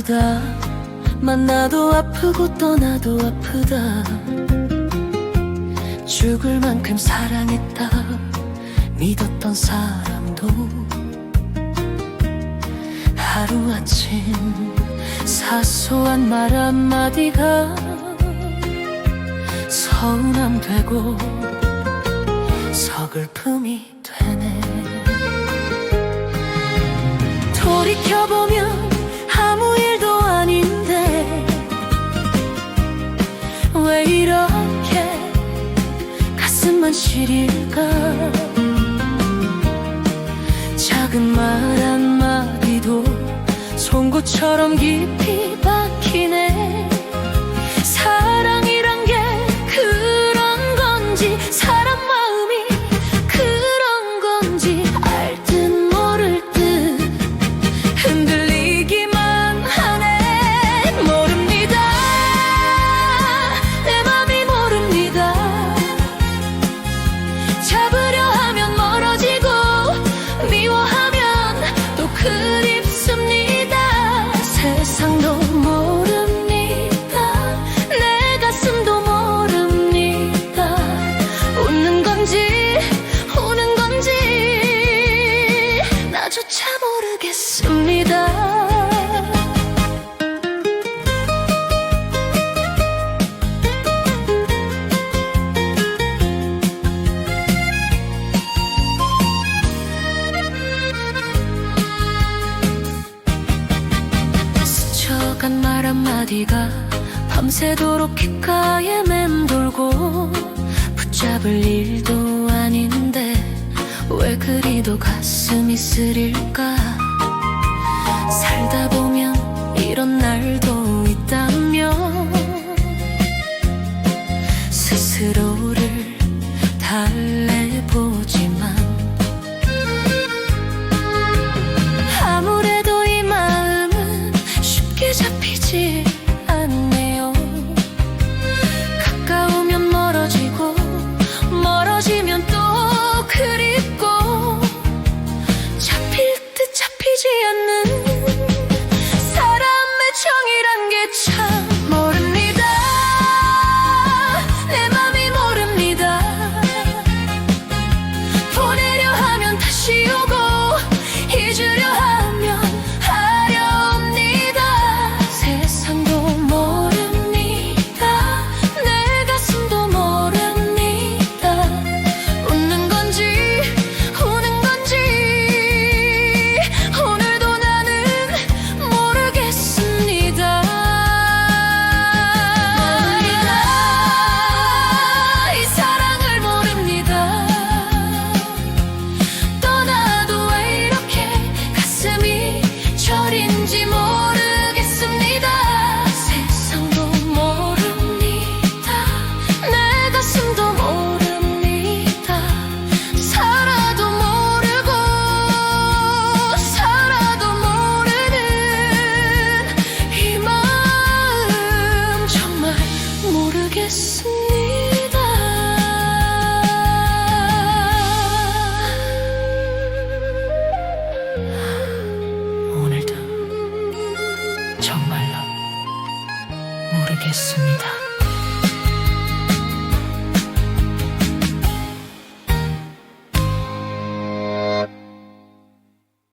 아프다. 만나도 아프고 떠나도 아프다. 죽을 만큼 사랑했다. 믿었던 사람도 하루아침 사소한 말 한마디가 서운함 되고 서글픔이 된 이렇게 가슴만 시릴까? 작은 말 한마디도 송곳처럼 깊이 있습니다. 스쳐간 말 한마디가 밤새도록 귓가에 맴돌고 붙잡을 일도 아닌데 왜 그리도 가슴이 쓰릴까 살다 보면 이런 날도 she 모르겠습니다. 오늘도 정말로 모르겠습니다.